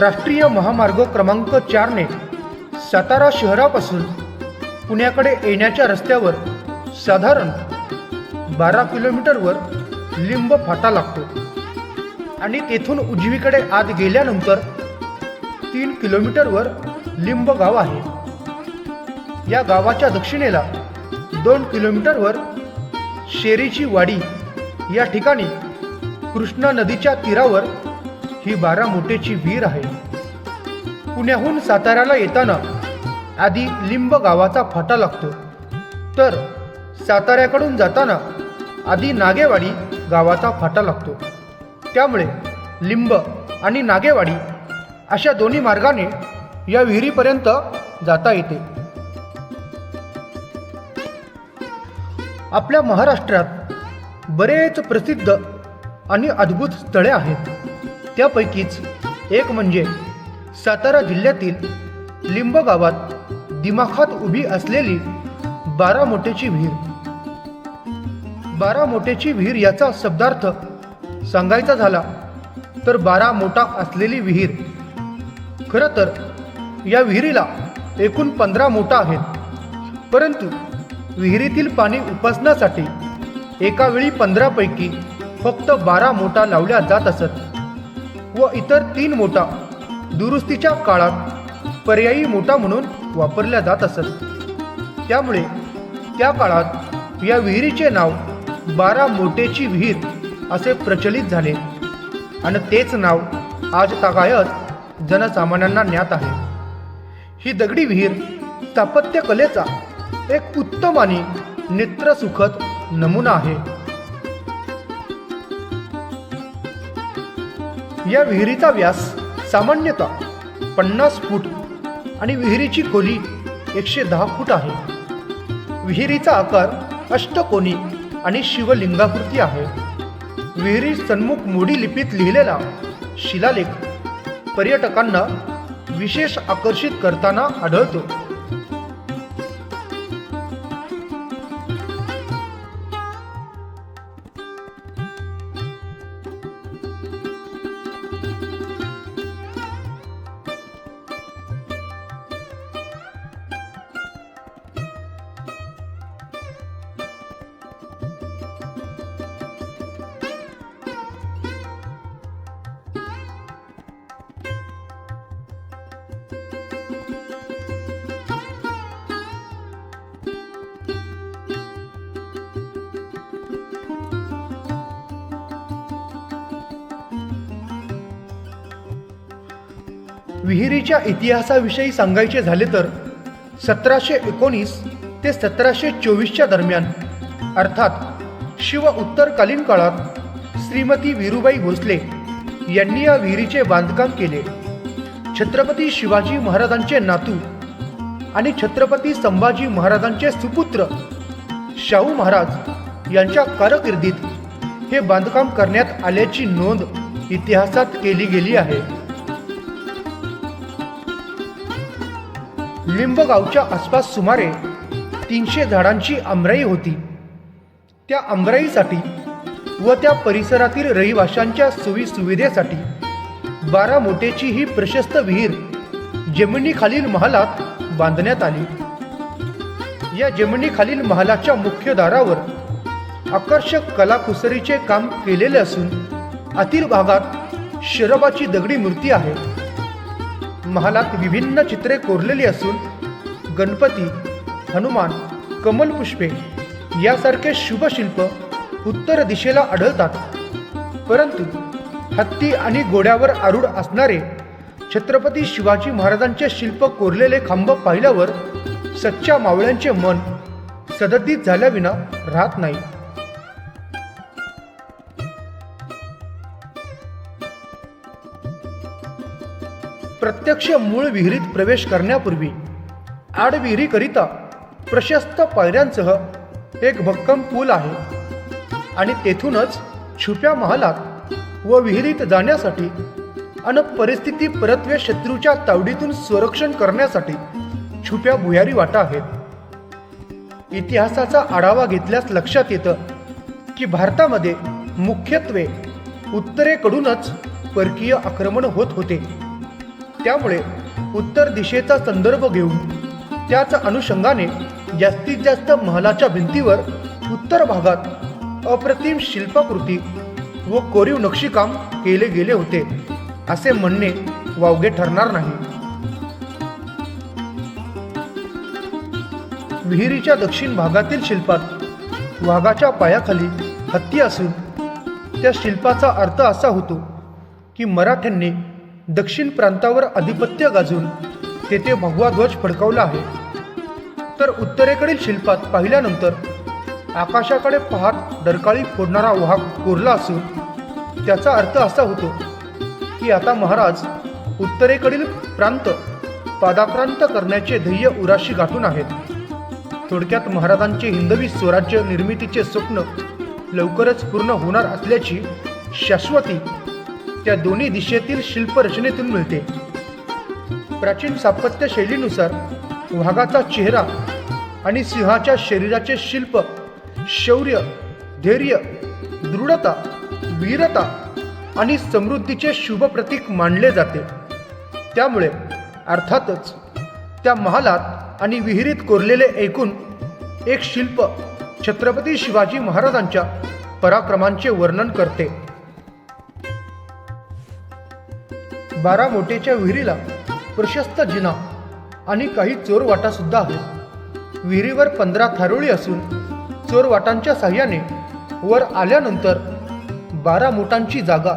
राष्ट्रीय महामार्ग क्रमांक चारने सातारा शहरापासून पुण्याकडे येण्याच्या रस्त्यावर साधारण बारा किलोमीटरवर लिंब फाटा लागतो. आणि तेथून उजवीकडे आत गेल्यानंतर तीन किलोमीटरवर लिंब गाव आहे. या गावाच्या दक्षिणेला दोन किलोमीटरवर शेरीची वाडी या ठिकाणी कृष्णा नदीच्या तीरावर ही बारामोटेची विहीर आहे. पुण्याहून साताऱ्याला येताना आधी लिंब गावाचा फाटा लागतो. तर साताऱ्याकडून जाताना आधी नागेवाडी गावाचा फाटा लागतो. त्यामुळे लिंब आणि नागेवाडी अशा दोन्ही मार्गाने या विहिरीपर्यंत जाता येते. आपल्या महाराष्ट्रात बरेच प्रसिद्ध आणि अद्भुत स्थळे आहेत. त्यापैकीच एक म्हणजे सातारा जिल्ह्यातील लिंब गावात दिमाखात उभी असलेली बारा मोठ्याची विहीर. बारा मोठ्याची विहीर याचा शब्दार्थ सांगायचा झाला तर बारा मोठा असलेली विहीर. खरं तर या विहिरीला एकूण पंधरा मोठा आहेत. परंतु विहिरीतील पाणी उपासण्यासाठी एकावेळी पंधरापैकी फक्त बारा मोठा लावल्या जात असत. व इतर तीन मोठा दुरुस्तीच्या काळात पर्यायी मोठा म्हणून वापरल्या जात असत. त्यामुळे त्या काळात या विहिरीचे नाव बारा मोटेची विहीर असे प्रचलित झाले. आणि तेच नाव आज तागायत जनसामान्यांना ज्ञात आहे. ही दगडी विहीर स्थापत्यकलेचा एक उत्तम आणि नेत्रसुखद नमुना आहे. या विहिरीचा व्यास सामान्यतः पन्नास फूट आणि विहिरीची खोली एकशे दहा फूट आहे. विहिरीचा आकार अष्टकोनी आणि शिवलिंगाकृती आहे. विहिरी सन्मुख मोडी लिपीत लिहिलेला शिलालेख पर्यटकांना विशेष आकर्षित करताना आढळतो. विहिरीच्या इतिहासाविषयी सांगायचे झाले तर सतराशे एकोणीस ते सतराशे चोवीसच्या दरम्यान अर्थात शिव उत्तरकालीन काळात श्रीमती विरुबाई भोसले यांनी या विहिरीचे बांधकाम केले. छत्रपती शिवाजी महाराजांचे नातू आणि छत्रपती संभाजी महाराजांचे सुपुत्र शाहू महाराज यांच्या कारकिर्दीत हे बांधकाम करण्यात आल्याची नोंद इतिहासात केली गेली आहे. लिंबगावच्या आसपास सुमारे तीनशे झाडांची आमराई होती. त्या आमराईसाठी व त्या परिसरातील रहिवाशांच्या सोयीसुविधेसाठी सुविधेसाठी बारा ही प्रशस्त विहीर जमिनीखालील महालात बांधण्यात आली. या जमिनीखालील महालाच्या मुख्य दारावर आकर्षक कलाकुसरीचे काम केलेले असून आतील भागात शरबाची दगडी मूर्ती आहे. महालात विभिन्न चित्रे कोरलेली असून गणपती हनुमान कमलपुष्पे यासारखे शुभशिल्प उत्तर दिशेला आढळतात. परंतु हत्ती आणि घोड्यावर आरूढ असणारे छत्रपती शिवाजी महाराजांचे शिल्प कोरलेले खांब पाहिल्यावर सच्च्या मावळ्यांचे मन सदतीत झाल्याविना राहत नाही. प्रत्यक्ष मूळ विहिरीत प्रवेश करण्यापूर्वी आडविहिरीकरिता प्रशस्त पायऱ्यांसह एक भक्कम पूल आहे आणि तेथूनच छुप्या महालात व विहिरीत जाण्यासाठी अन परिस्थिती परत्वे शत्रूच्या तावडीतून संरक्षण करण्यासाठी छुप्या भुयारी वाटा आहेत. इतिहासाचा आढावा घेतल्यास लक्षात येतं की भारतामध्ये मुख्यत्वे उत्तरेकडूनच परकीय आक्रमण होत होते. त्यामुळे उत्तर दिशेचा संदर्भ घेऊन त्याच अनुषंगाने जास्तीत जास्त महालाच्या भिंतीवर उत्तर भागात अप्रतिम शिल्पाकृती व कोरीव नक्षीकाम केले गेले होते असे म्हणणे वावगे ठरणार नाही. विहिरीच्या दक्षिण भागातील शिल्पात वाघाच्या पायाखाली हत्ती असून त्या शिल्पाचा अर्थ असा होतो की मराठ्यांनी दक्षिण प्रांतावर आधिपत्य गाजून तेथे भगवा ध्वज फडकवला आहे. तर उत्तरेकडील शिल्पात पाहिल्यानंतर आकाशाकडे पाहत डरकाळी फोडणारा वाहक कोरला असून त्याचा अर्थ असा होतो की आता महाराज उत्तरेकडील प्रांत पादाक्रांत करण्याचे ध्येय उराशी गाठून आहेत. थोडक्यात महाराजांचे हिंदवी स्वराज्य निर्मितीचे स्वप्न लवकरच पूर्ण होणार असल्याची शाश्वती त्या दोन्ही दिशेतील शिल्परचनेतून मिळते. प्राचीन स्थापत्य शैलीनुसार वाघाचा चेहरा आणि सिंहाच्या शरीराचे शिल्प शौर्य धैर्य दृढता वीरता आणि समृद्धीचे शुभ प्रतीक मानले जाते. त्यामुळे अर्थातच त्या महालात आणि विहिरीत कोरलेले एकूण एक शिल्प छत्रपती शिवाजी महाराजांच्या पराक्रमांचे वर्णन करते. बारा मोठेच्या विहिरीला प्रशस्त जिना आणि काही चोरवाटा सुद्धा आहेत. विहिरीवर पंधरा थारोळी असून चोरवाटांच्या साह्याने वर आल्यानंतर बारा मोटांची जागा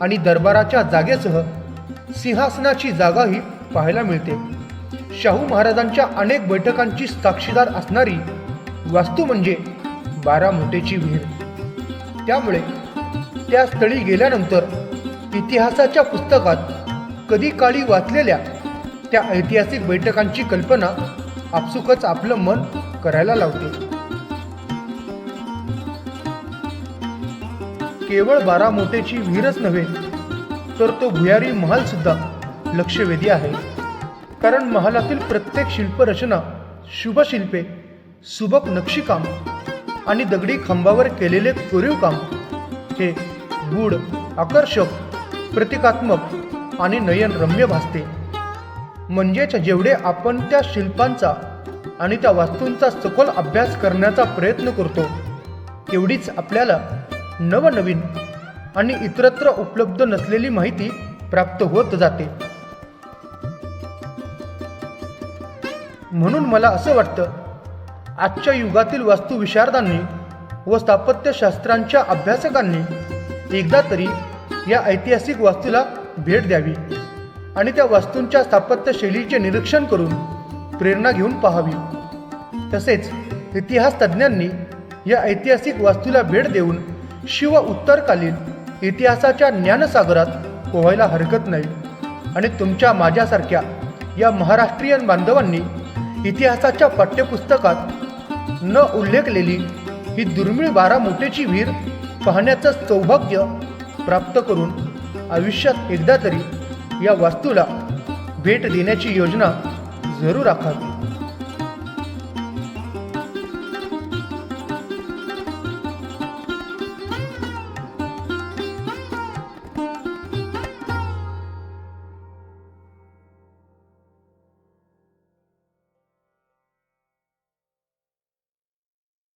आणि दरबाराच्या जागेसह सिंहासनाची जागाही पाहायला मिळते. शाहू महाराजांच्या अनेक बैठकांची साक्षीदार असणारी वास्तू म्हणजे बारा मोटेची विहीर. त्यामुळे त्या स्थळी गेल्यानंतर इतिहासाच्या पुस्तकात कधी काळी वाचलेल्या त्या ऐतिहासिक बैठकांची कल्पना आपसुकच आपलं मन करायला लावते. केवळ बारामोटेची विहीरच नव्हे तर तो भुयारी महाल सुद्धा लक्षवेधी आहे. कारण महालातील प्रत्येक शिल्परचना शुभशिल्पे सुबक नक्षीकाम आणि दगडी खांबावर केलेले कोरीव काम हे गूढ आकर्षक प्रतिकात्मक आणि नयनरम्य भासते. म्हणजेच जेवढे आपण त्या शिल्पांचा आणि त्या वास्तूंचा सखोल अभ्यास करण्याचा प्रयत्न करतो तेवढीच आपल्याला नवनवीन आणि इतरत्र उपलब्ध नसलेली माहिती प्राप्त होत जाते. म्हणून मला असं वाटतं आजच्या युगातील वास्तुविशारदांनी व स्थापत्यशास्त्रांच्या अभ्यासकांनी एकदा तरी या ऐतिहासिक वास्तूला भेट द्यावी आणि त्या वास्तूंच्या स्थापत्यशैलीचे निरीक्षण करून प्रेरणा घेऊन पाहावी. तसेच इतिहास तज्ज्ञांनी या ऐतिहासिक वास्तूला भेट देऊन शिव उत्तरकालीन इतिहासाच्या ज्ञानसागरात पोहायला हरकत नाही आणि तुमच्या माझ्यासारख्या या महाराष्ट्रीयन बांधवांनी इतिहासाच्या पाठ्यपुस्तकात न उल्लेखलेली ही दुर्मिळ बारा मोठेची विहीर पाहण्याचं सौभाग्य प्राप्त करून आयुष्यात एकदा तरी या वास्तूला भेट देण्याची योजना जरूर आखावी.